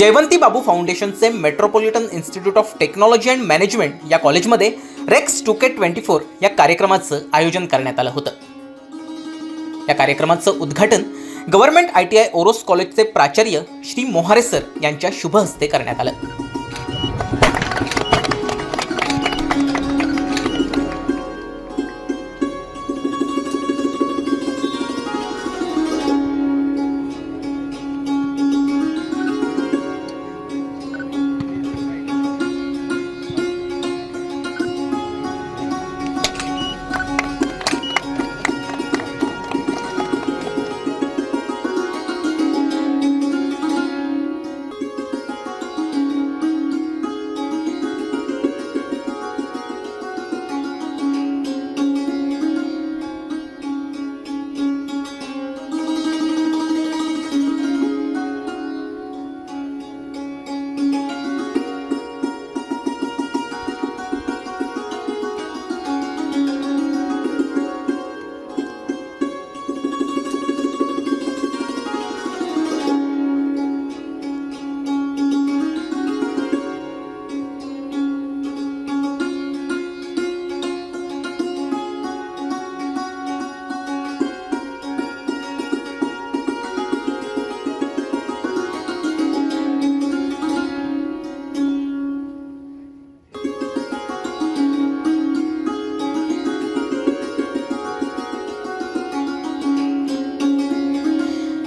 जयवंती बाबू फाउंडेशनचे metropolitan institute of technology and management या कॉलेजमध्ये Rex two K twenty four या कार्यक्रमाचं आयोजन करण्यात आलं होतं. या कार्यक्रमाचं उद्घाटन government I T I Oros कॉलेजचे प्राचार्य श्री मोहारे सर यांच्या शुभ हस्ते करण्यात आलं.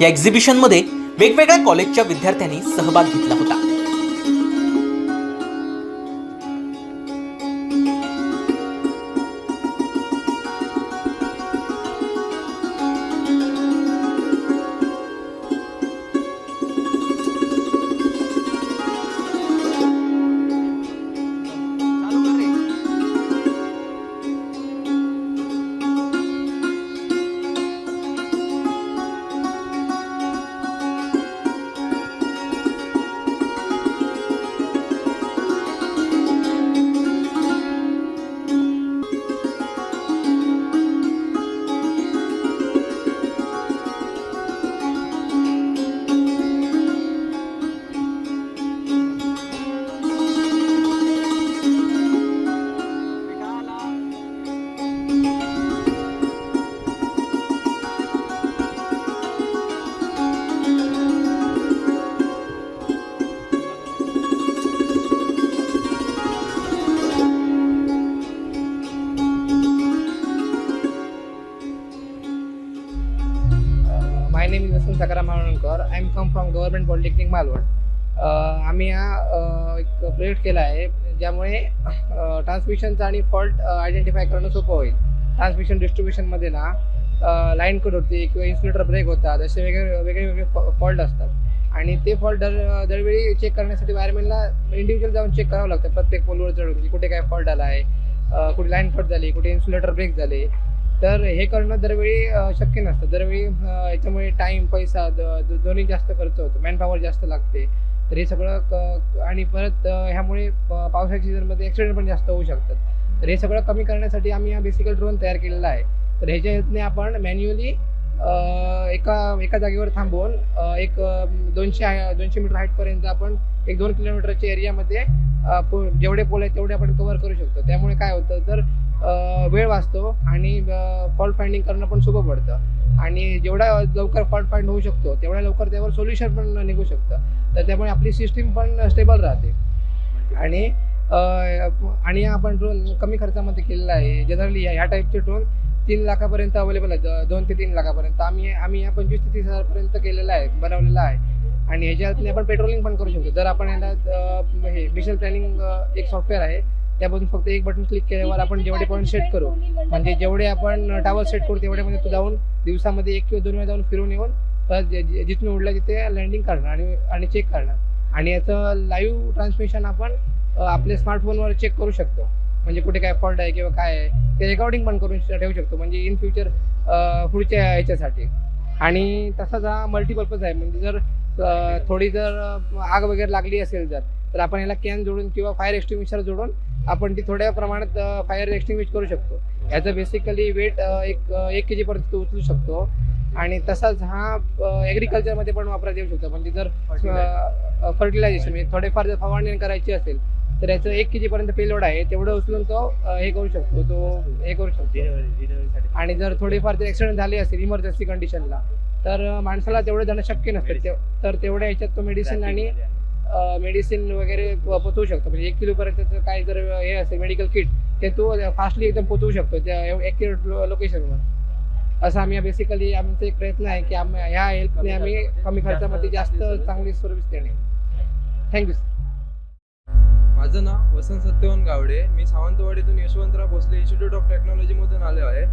या एक्झिबिशनमध्ये वेगवेगळ्या कॉलेजच्या विद्यार्थ्यांनी सहभाग घेतला होता. M I from government polytechnic Malvan. आम्ही हा एक प्रोजेक्ट केला आहे ज्यामुळे ट्रान्समिशनचा आणि फॉल्ट आयडेंटिफाय करणं सोपं होईल. ट्रान्समिशन डिस्ट्रीब्युशनमध्ये ना लाईन कट होते किंवा इन्सुलेटर ब्रेक होतात असे वेगळे वेगळे वेगळे फॉल्ट असतात. आणि ते फॉल्ट दर दरवेळी चेक करण्यासाठी वायरमॅनला इंडिव्हिज्युअल जाऊन चेक करावं लागतं. प्रत्येक पोलवर चढून की कुठे काय फॉल्ट आला आहे कुठे लाईन कट झाली कुठे इन्सुलेटर ब्रेक झाले. तर हे करणं दरवेळी शक्य नसतं. दरवेळी याच्यामुळे टाईम पैसा द- दोन्ही जास्त खर्च होतो. मॅनपॉवर जास्त लागते. तर हे सगळं क- आणि परत ह्यामुळे पावसाळ्या पावसाळ्याच्या सीझनमध्ये ॲक्सिडेंट पण जास्त होऊ शकतात. तर हे सगळं कमी करण्यासाठी आम्ही हा बेसिकल ड्रोन तयार केलेला आहे. तर ह्याच्या हेतूने आपण मॅन्युअली एका एका जागेवर थांबवून एक दोनशे दोनशे मीटर हाईटपर्यंत आपण एक दोन किलोमीटरच्या एरियामध्ये जेवढे पोल आहेत तेवढे आपण कव्हर करू शकतो. त्यामुळे काय होतं तर वेळ वाचतो आणि फॉल्ट फाइंडिंग करणं पण सोपं पडतं. आणि जेवढा लवकर फॉल्ट फाइंड होऊ शकतो तेवढ्या लवकर त्यावर सोल्युशन पण निघू शकतं. तर त्यामुळे आपली सिस्टीम पण स्टेबल राहते. आणि आणि आपण ड्रोन कमी खर्चामध्ये केलेला आहे जनरली ह्या टाईपचे ड्रोन तीन लाखापर्यंत अवेलेबल आहेत. दोन ते तीन लाखापर्यंत. आम्ही आम्ही या पंचवीस ते तीस हजारपर्यंत केलेला आहे बनवलेला आहे. आणि याच्यातून आपण पेट्रोलिंग पण करू शकतो. जर आपण याला हे मिशन प्लॅनिंग एक सॉफ्टवेअर आहे त्यापासून फक्त एक बटन क्लिक केल्यावर आपण जेवढे पॉईंट सेट करू म्हणजे जेवढे आपण टावर सेट करू तेवढ्यामध्ये म्हणजे तू जाऊन दिवसामध्ये एक किंवा दोन वेळा जाऊन फिरून येऊन परत जिथून उडलं तिथे लँडिंग करणार आणि आणि चेक करणार. आणि याचं लाईव्ह ट्रान्समिशन आपण आपल्या स्मार्टफोनवर चेक करू शकतो. म्हणजे कुठे काय फॉल्ट आहे किंवा काय आहे ते रेकॉर्डिंग पण करून ठेवू शकतो. म्हणजे इन फ्युचर पुढच्या ह्याच्यासाठी आणि तसाच हा मल्टीपर्पज आहे. म्हणजे जर थोडी जर आग वगैरे लागली असेल जर तर आपण याला कॅन जोडून किंवा फायर एक्स्टिंग्विशर जोडून आपण ती थोड्या प्रमाणात फायर एक्स्टिंग्विश करू शकतो. याचं बेसिकली वेट एक एक के जीपर्यंत उचलू शकतो. आणि तसाच हा ॲग्रिकल्चरमध्ये पण वापरात येऊ शकतो. म्हणजे जर फर्टिलायझेशन म्हणजे थोडेफार जर फवारणी करायची असेल तर याचं एक के जीपर्यंत पेलोड आहे. तेवढं उचलून तो हे करू शकतो. तो हे करू शकतो. आणि जर थोडेफार ते ॲक्सिडेंट झाले असेल इमर्जन्सी कंडिशनला तर माणसाला तेवढं जाणं शक्य नसतं. तर तेवढ्या ह्याच्यात तो मेडिसिन आणि मेडिसिन वगैरे प- पोचवू शकतो. म्हणजे एक किलोपर्यंतचं काय जर हे असेल मेडिकल किट ते तो फास्टली एकदम पोचवू शकतो. त्या ॲक्युरेट लोकेशनवर असं आम्ही बेसिकली आमचा एक प्रयत्न आहे की आम्ही ह्या हेल्पने आम्ही कमी खर्चामध्ये जास्त चांगली सर्व्हिस देणे. थँक्यू माझं नाव वसंत सत्यवन गावडे. मी सावंतवाडीतून यशवंतराव भोसले इन्स्टिट्यूट ऑफ टेक्नॉलॉजीमधून आलो आहे.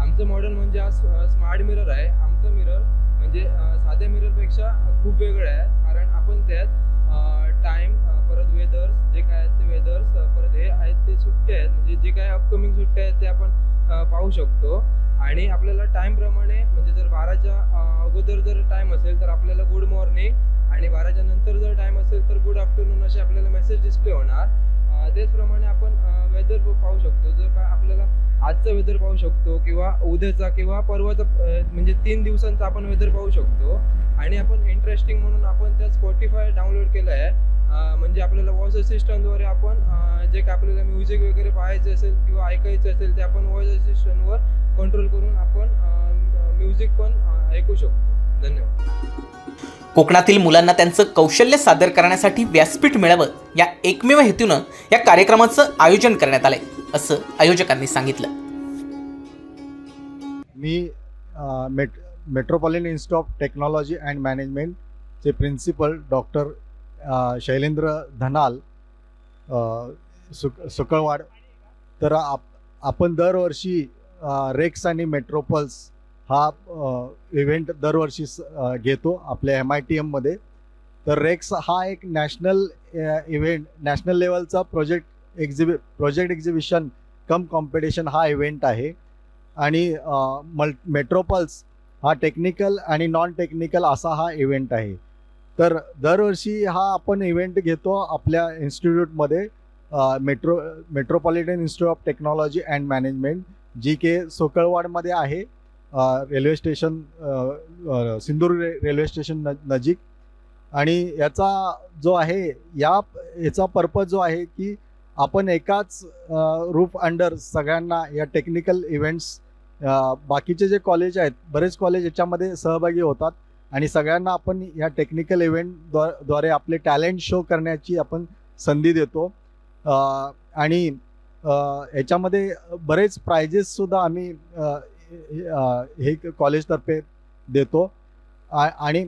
आमचं मॉडेल म्हणजे आज स्मार्ट मिरर आहे. आमचं मिरर म्हणजे साध्या मिररपेक्षा खूप वेगळं आहे. कारण आपण त्यात टाईम परत वेदर्स जे काय आहेत ते वेदर्स परत हे आहेत ते सुट्टे आहेत. म्हणजे जे काय अपकमिंग सुट्टे आहेत ते आपण पाहू शकतो. आणि आपल्याला टाईमप्रमाणे म्हणजे जर बाराच्या अगोदर जर टाईम असेल तर आपल्याला गुड मॉर्निंग आणि बाराच्या नंतर जर टाइम असेल तर गुड आफ्टरनून असे आपल्याला मेसेज डिस्प्ले होणार. त्याचप्रमाणे आपण वेदर पाहू शकतो. जर काय आपल्याला आजचं वेदर पाहू शकतो किंवा उद्याचा किंवा परवाचा म्हणजे तीन दिवसांचा आपण वेदर पाहू शकतो. आणि आपण इंटरेस्टिंग म्हणून आपण त्या स्पॉटीफाय डाउनलोड केलं आहे म्हणजे आपल्याला व्हॉइस असिस्टंटद्वारे आपण जे काय आपल्याला म्युझिक वगैरे पाहायचं असेल किंवा ऐकायचं असेल ते आपण व्हॉइस असिस्टंटवर कंट्रोल करून आपण म्युझिक पण ऐकू शकतो. कोकणातील मुलांना त्यांचं कौशल्य सादर करण्यासाठी व्यासपीठ मिळावं या एकमेव हेतूनं या कार्यक्रमाचं आयोजन करण्यात आलंय असं आयोजकांनी सांगितलं. मी met metropolitan institute of technology and मॅनेजमेंटचे principal doctor Shailendra धनाल सुक सुकळवाड. तर आप आपण दरवर्षी रेक्स आणि मेट्रोपल्स हा इव्हेंट दरवर्षी स- घेतो आपल्या एम आय टी एममध्ये तर रेक्स हा एक नॅशनल इव्हेंट नॅशनल लेवलचा project exhibition project exhibition cum competition हा इव्हेंट आहे. आणि मल मेट्रोपल्स हा टेक्निकल आणि नॉन टेक्निकल असा हा इव्हेंट आहे. तर दरवर्षी हा आपण इव्हेंट घेतो आपल्या इन्स्टिट्यूटमध्ये metro metropolitan institute of technology and management जी के सोकळवाडमध्ये आहे. रेल्वे स्टेशन सिंधुदुर्ग रे रेल्वे स्टेशन न नजीक. आणि याचा जो आहे या याचा पर्पज जो आहे की आपण एकाच रूफ अंडर सगळ्यांना या टेक्निकल इव्हेंट्स बाकीचे जे कॉलेज आहेत बरेच कॉलेज याच्यामध्ये सहभागी होतात. आणि सगळ्यांना आपण या टेक्निकल इव्हेंटद्वारे आपले टॅलेंट शो करण्याची आपण संधी देतो. आणि याच्यामध्ये बरेच प्रायजेससुद्धा आम्ही हे कॉलेजतर्फे देतो. आणि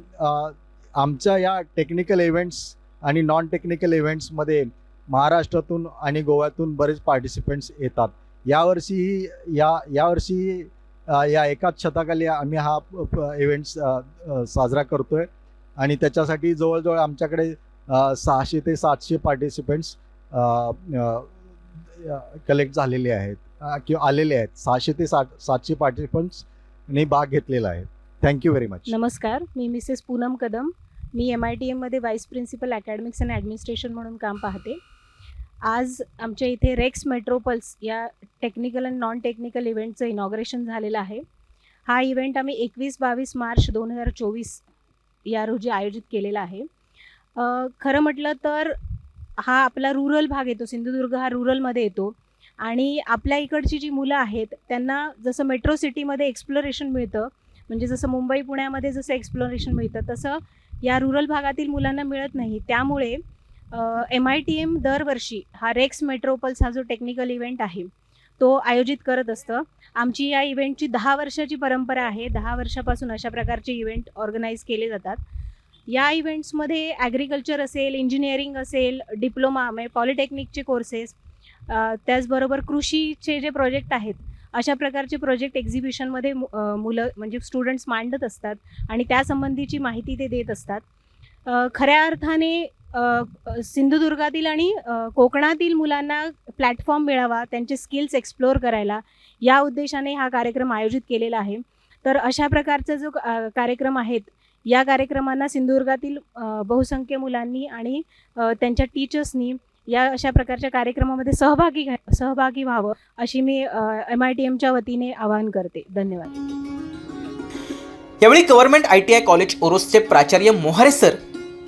आमच्या या टेक्निकल इव्हेंट्स आणि नॉन टेक्निकल इव्हेंट्समध्ये महाराष्ट्रातून आणि गोव्यातून बरेच पार्टिसिपेंट्स येतात. यावर्षीही या यावर्षी या एकाच छताखाली आम्ही हा इव्हेंट्स साजरा करतो आहे आणि त्याच्यासाठी जवळजवळ आमच्याकडे सहाशे ते सातशे पार्टिसिपेंट्स कलेक्ट झालेले आहेत. किंवा आलेले आहेत. सहाशे ते सात सातशे पार्टिसिपंट्सनी भाग घेतलेला आहे. थँक्यू व्हेरी मच नमस्कार. मी मिसेस पूनम कदम. मी एम आय टी एममध्ये vice principal academics and administration म्हणून काम पाहते. आज आमच्या इथे रेक्स मेट्रोपल्स या टेक्निकल अँड नॉन टेक्निकल इव्हेंटचं इनॉग्रेशन झालेलं आहे. हा इव्हेंट आम्ही एकवीस बावीस मार्च दोन हजार चोवीस या रोजी आयोजित केलेला आहे. खरं म्हटलं तर हा आपला रुरल भाग येतो. सिंधुदुर्ग हा रुरलमध्ये येतो. आणि आपल्या इकडची जी मुलं आहेत त्यांना जसं मेट्रो सिटीमध्ये एक्सप्लोरेशन मिळतं म्हणजे जसं मुंबई पुण्यामध्ये जसं एक्सप्लोरेशन मिळतं तसं या रुरल भागातील मुलांना मिळत नाही. त्यामुळे एम आय टी एम दरवर्षी हा रेक्स मेट्रोपल्स हा जो टेक्निकल इव्हेंट आहे तो आयोजित करत असतं. आमची या इव्हेंटची दहा वर्षाची परंपरा आहे. दहा वर्षापासून अशा प्रकारचे इव्हेंट ऑर्गनाईज केले जातात. या इव्हेंट्समध्ये ॲग्रिकल्चर असेल इंजिनिअरिंग असेल डिप्लोमा म्हणजे पॉलिटेक्निकचे कोर्सेस त्याचबरोबर कृषीचे जे प्रोजेक्ट आहेत अशा प्रकारचे प्रोजेक्ट एक्झिबिशनमध्ये मुलं म्हणजे स्टुडंट्स मांडत असतात आणि त्यासंबंधीची माहिती ते देत असतात. खऱ्या अर्थाने सिंधुदुर्गातील आणि कोकणातील मुलांना प्लॅटफॉर्म मिळावा त्यांचे स्किल्स एक्सप्लोअर करायला या उद्देशाने हा कार्यक्रम आयोजित केलेला आहे. तर अशा प्रकारचा जो कार्यक्रम आहेत या कार्यक्रमांना सिंधुदुर्गातील बहुसंख्य मुलांनी आणि त्यांच्या टीचर्सनी या अशा प्रकारच्या कार्यक्रमामध्ये सहभागी घ्या सहभागी व्हावं अशी मी एम आय टी एमच्या वतीने आवाहन करते. धन्यवाद. यावेळी government I T I college ओरोसचे प्राचार्य मोहारे सर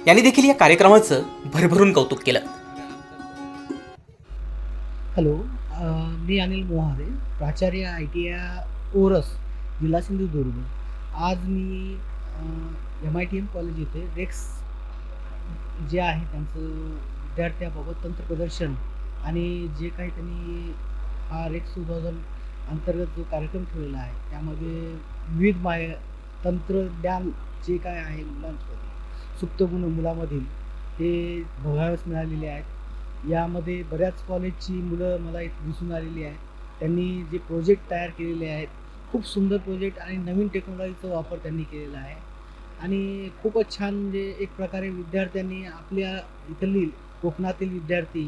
यांनी देखील या कार्यक्रमाचं भरभरून कौतुक केलं. हॅलो मी अनिल मोहारे प्राचार्य आय टी आय ओरस जिल्हा सिंधुदुर्ग. आज मी M I T M college येथे रेक्स जे आहे त्यांचं विद्यार्थ्याबाबत तंत्र प्रदर्शन आणि जे काही त्यांनी हा रेक्स टू थाउजंड अंतर्गत जो कार्यक्रम ठेवलेला आहे त्यामध्ये विविध माय तंत्रज्ञान जे काय आहे मुलांमध्ये सुप्त गुण मुलामधील ते बघावयास मिळालेले आहेत. यामध्ये बऱ्याच कॉलेजची मुलं मला इथे दिसून आलेली आहेत. त्यांनी जे प्रोजेक्ट तयार केलेले आहेत खूप सुंदर प्रोजेक्ट आणि नवीन टेक्नॉलॉजीचा वापर त्यांनी केलेला आहे. आणि खूपच छान म्हणजे एक प्रकारे विद्यार्थ्यांनी आपल्या इथली कोकणातील विद्यार्थी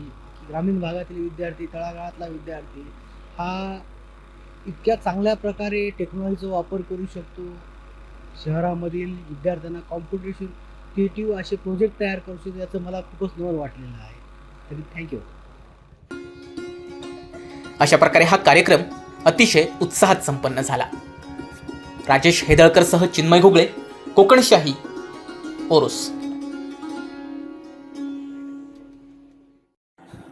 ग्रामीण भागातील विद्यार्थी तळागाळातला विद्यार्थी हा इतक्या चांगल्या प्रकारे टेक्नॉलॉजीचा वापर करू शकतो. शहरामधील विद्यार्थ्यांना कॉम्पिटिशन क्रिएटिव्ह असे प्रोजेक्ट तयार करू शकतो याचं मला खूपच नवल वाटलेलं आहे. तरी थँक्यू अशा प्रकारे हा कार्यक्रम अतिशय उत्साहात संपन्न झाला. राजेश हेदळकरसह चिन्मय घुगळे कोकणशाही ओरोस.